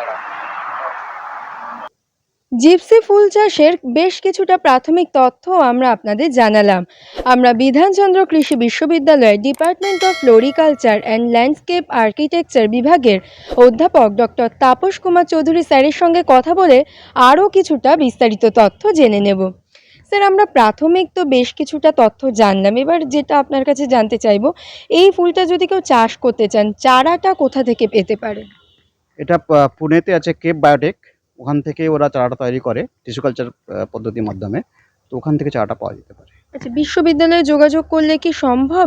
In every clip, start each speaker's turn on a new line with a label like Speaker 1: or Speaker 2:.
Speaker 1: তারা
Speaker 2: জিপসি ফুল চাষের বেশ কিছুটা প্রাথমিক তথ্য আমরা আপনাদের জানালাম। আমরা বিধানচন্দ্র কৃষি বিশ্ববিদ্যালয়ের department of floriculture and landscape architecture বিভাগের অধ্যাপক ডক্টর তাপস কুমার চৌধুরী স্যারের সঙ্গে কথা বলে আরও কিছুটা বিস্তারিত তথ্য জেনে নেব। স্যার, আমরা প্রাথমিক তো বেশ কিছুটা তথ্য জানলাম। এবার যেটা আপনার কাছে জানতে চাইব, এই ফুলটা যদি কেউ চাষ করতে চান, চারাটা কোথা থেকে পেতে পারে?
Speaker 1: এটা পুনেতে আছে কেপ বায়োটেক ওখান থেকে ওরা চারাটা তৈরি করে টিস্যু কালচার পদ্ধতির মাধ্যমে। তো ওখান থেকে চারাটা পাওয়া যেতে পারে।
Speaker 2: আচ্ছা বিশ্ববিদ্যালয়ে যোগাযোগ করলে কি সম্ভব?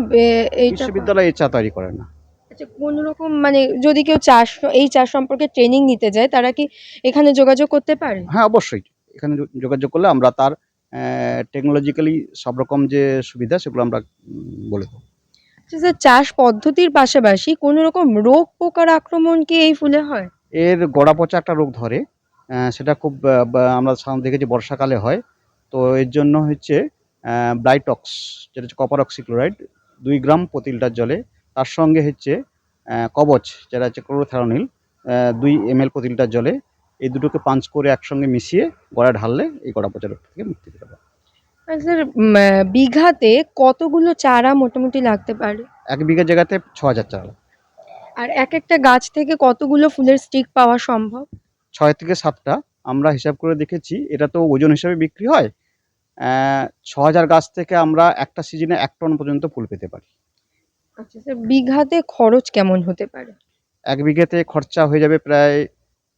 Speaker 1: বিশ্ববিদ্যালয় এই চা তৈরি করে না।
Speaker 2: আচ্ছা কোন রকম মানে যদি কেউ চাষ এই চাষ সম্পর্কে ট্রেনিং নিতে যায় তারা কি এখানে যোগাযোগ করতে পারে?
Speaker 1: হ্যাঁ অবশ্যই। এখানে যোগাযোগ করলে আমরা তার টেকনোলজিক্যালি সব রকম যে সুবিধা সেগুলো আমরা বলে দেবো।
Speaker 2: চাষ পদ্ধতির পাশাপাশি কোনো রকম রোগ পোকার আক্রমণ কি এই ফুলে হয়?
Speaker 1: এর গোড়া পচা একটা রোগ ধরে। সেটা খুব আমরা সাধারণত দেখেছি বর্ষাকালে হয়। তো এর জন্য হচ্ছে ব্লাইটক্স যেটা হচ্ছে কপার অক্সিক্লোরাইড দুই গ্রাম প্রতি লিটার জলে। তার সঙ্গে হচ্ছে কবচ, যেটা হচ্ছে ক্লোরোথেরানিল দুই এম এল প্রতি লিটার জলে। এই দুটোকে পাঞ্চ করে একসঙ্গে মিশিয়ে গড়া ঢাললে এই গড়া পচা রোগ থেকে মুক্তি পেতে পারে
Speaker 2: আর স্যার বিঘাতে কতগুলো চারা মোটামুটি লাগতে পারে?
Speaker 1: এক বিঘা জায়গাতে ছ হাজার চারা।
Speaker 2: আর এক একটা গাছ থেকে কতগুলো ফুলের স্টিক পাওয়া সম্ভব?
Speaker 1: ছয় থেকে সাতটা আমরা হিসাব করে দেখেছি এটা তো ওজন হিসাবে বিক্রি হয়। ছ হাজার গাছ থেকে আমরা একটা সিজনে এক টন পর্যন্ত ফুল পেতে পারি।
Speaker 2: আচ্ছা স্যার বিঘাতে খরচ কেমন হতে পারে?
Speaker 1: এক বিঘাতে খরচা হয়ে যাবে প্রায়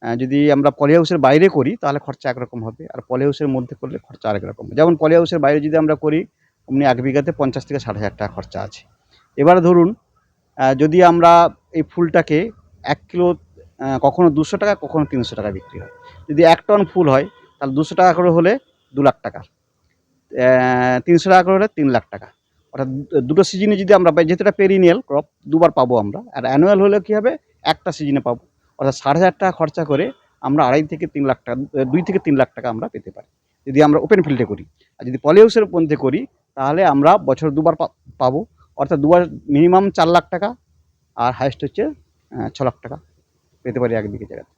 Speaker 1: যদি আমরা পলি হাউসের বাইরে করি, তাহলে খরচা একরকম হবে। আর পলি হাউসের মধ্যে করলে খরচা আরেক রকম। যেমন পলি হাউসের বাইরে যদি আমরা করি, অমনি এক বিঘাতে পঞ্চাশ থেকে ষাট হাজার টাকা খরচা আছে। এবার ধরুন যদি আমরা এই ফুলটাকে এক কিলো কখনো দুশো টাকা, কখনো তিনশো টাকা বিক্রি হয়। যদি এক টন ফুল হয়, তাহলে দুশো টাকা করে হলে দু লাখ টাকা। তিনশো টাকা করে হলে তিন লাখ টাকা। অর্থাৎ দুটো সিজনে যদি আমরা, যেহেতু এটা পেরিনিয়াল ক্রপ দুবার পাবো আমরা। আর অ্যানুয়াল হলে কী হবে? একটা সিজনে পাবো। অর্থাৎ ষাট হাজার টাকা খরচা করে আমরা আড়াই থেকে তিন লাখ টাকা দুই থেকে তিন লাখ টাকা আমরা পেতে পারি। যদি আমরা ওপেন ফিল্ডে করি আর যদি পলি হাউসের মধ্যে করি তাহলে আমরা বছর দুবার পাবো। অর্থাৎ দুবার মিনিমাম চার লাখ টাকা আর হাইস্ট হচ্ছে ছ লাখ টাকা পেতে পারি এক বিঘে জায়গাতে।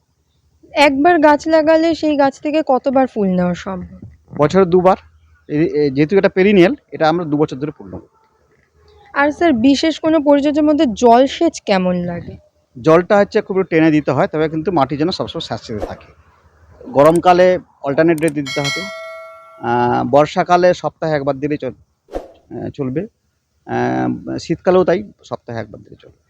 Speaker 2: একবার গাছ লাগালে সেই গাছ থেকে কতবার ফুল নেওয়া সম্ভব?
Speaker 1: বছর দুবার। যেহেতু এটা পেরিনিয়াল এটা আমরা দু বছর ধরে ফুল নেব।
Speaker 2: আর স্যার বিশেষ কোনো পরিচর্যার মধ্যে জলসেচ কেমন লাগে?
Speaker 1: জলটা হচ্ছে খুব টেনে দিতে হয়, তবে কিন্তু মাটি যেন সবসময় স্যাঁচিতে থাকে। গরমকালে অল্টারনেট রেট দিতে হবে। বর্ষাকালে সপ্তাহে একবার দিলে চল- চলবে। শীতকালেও তাই, সপ্তাহে একবার দিলে চলবে।